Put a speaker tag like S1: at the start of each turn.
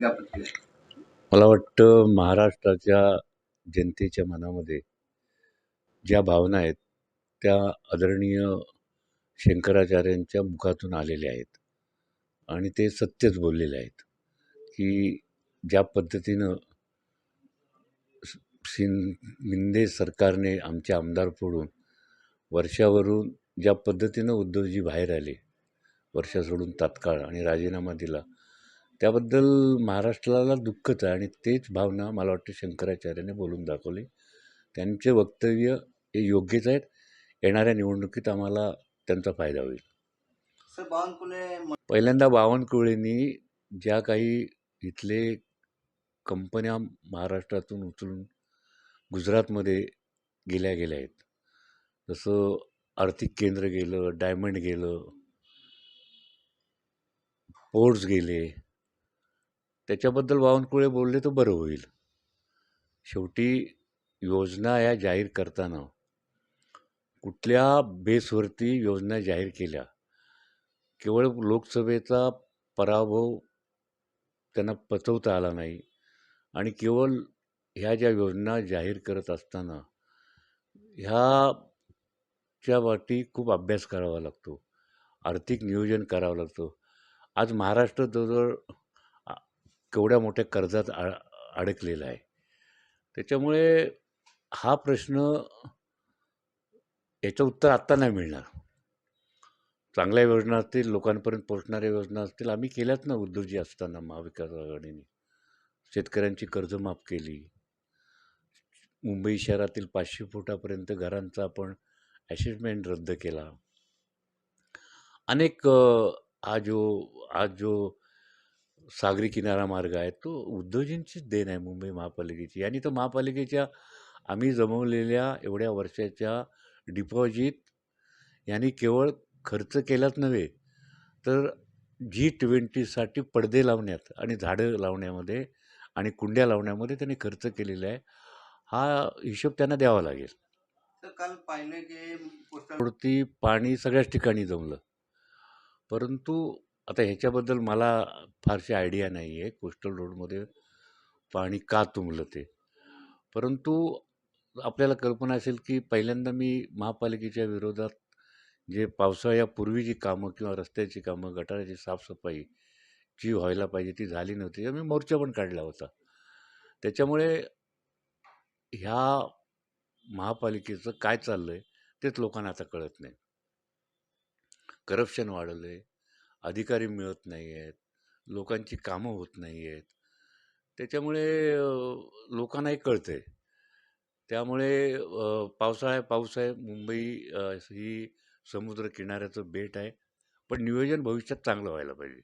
S1: मला वाटतं महाराष्ट्राच्या जनतेच्या मनामध्ये ज्या भावना आहेत त्या आदरणीय शंकराचार्यांच्या मुखातून आलेल्या आहेत. आणि ते सत्यच बोललेले आहेत की ज्या पद्धतीनं सिं शिंदे सरकारने आमचे आमदार फोडून वर्षावरून ज्या पद्धतीनं उद्धवजी बाहेर आले वर्षा सोडून तात्काळ आणि राजीनामा दिला त्याबद्दल महाराष्ट्राला दुःखच आहे आणि तेच भावना मला वाटतं शंकराचार्याने बोलून दाखवली. त्यांचे वक्तव्य हे योग्यच आहेत. येणाऱ्या निवडणुकीत आम्हाला त्यांचा फायदा होईल.
S2: सर बावनकुळे
S1: पहिल्यांदा बावनकुळेंनी ज्या काही इथले कंपन्या महाराष्ट्रातून उचलून गुजरातमध्ये गेल्या गेल्या आहेत. जसं आर्थिक केंद्र गेलं डायमंड गेलं पोर्ट्स गेले त्याच्याबद्दल बावनकुळे बोलले तर बरं होईल. शेवटी योजना या जाहीर करताना कुठल्या बेसवरती योजना जाहीर केल्या? केवळ लोकसभेचा पराभव त्यांना पचवता आला नाही आणि केवळ ह्या ज्या योजना जाहीर करत असताना ह्याच्या वाटी खूप अभ्यास करावा लागतो. आर्थिक नियोजन करावं लागतं. आज महाराष्ट्र जवळजवळ केवढ्या मोठ्या कर्जात आ अडकलेला आहे. त्याच्यामुळे हा प्रश्न याचं उत्तर आत्ता नाही मिळणार. चांगल्या योजना असतील लोकांपर्यंत पोहोचणाऱ्या योजना असतील आम्ही केल्याच ना उद्धवजी असताना महाविकास आघाडीने. शेतकऱ्यांची कर्ज माफ केली. मुंबई शहरातील पाचशे फुटापर्यंत घरांचा आपण ॲसेसमेंट रद्द केला. अनेक अ, हा जो आज जो सागरी किनारा मार्ग आहे तो उद्योजींचीच देण आहे मुंबई महापालिकेची. आणि तो महापालिकेच्या आम्ही जमवलेल्या एवढ्या वर्षाच्या डिपॉझिट यांनी केवळ खर्च केलाच नव्हे तर जी ट्वेंटीसाठी पडदे लावण्यात आणि झाडं लावण्यामध्ये आणि कुंड्या लावण्यामध्ये त्यांनी खर्च केलेला आहे. हा हिशोब त्यांना द्यावा लागेल.
S2: काल पाहिलं की
S1: पाणी सगळ्याच ठिकाणी जमलं. परंतु आता ह्याच्याबद्दल मला फारशी आयडिया नाही आहे. कोस्टल रोडमध्ये पाणी का तुंबलं ते. परंतु आपल्याला कल्पना असेल की पहिल्यांदा मी महापालिकेच्या विरोधात जे पावसाळ्यापूर्वी जी कामं किंवा रस्त्याची कामं गटाराची साफसफाई जी व्हायला पाहिजे ती झाली नव्हती मी मोर्चा पण काढला होता. त्याच्यामुळे ह्या महापालिकेचं काय चाललं आहे तेच लोकांना आता कळत नाही. करप्शन वाढलं आहे अधिकारी मिळत नाही आहेत लोकांची कामं होत नाही आहेत त्याच्यामुळे लोकांनाही कळतं आहे त्यामुळे अ, पावसाळा पाऊस आहे मुंबई ही समुद्र किनाऱ्याचं बेट आहे पण नियोजन भविष्यात चांगलं व्हायला पाहिजे.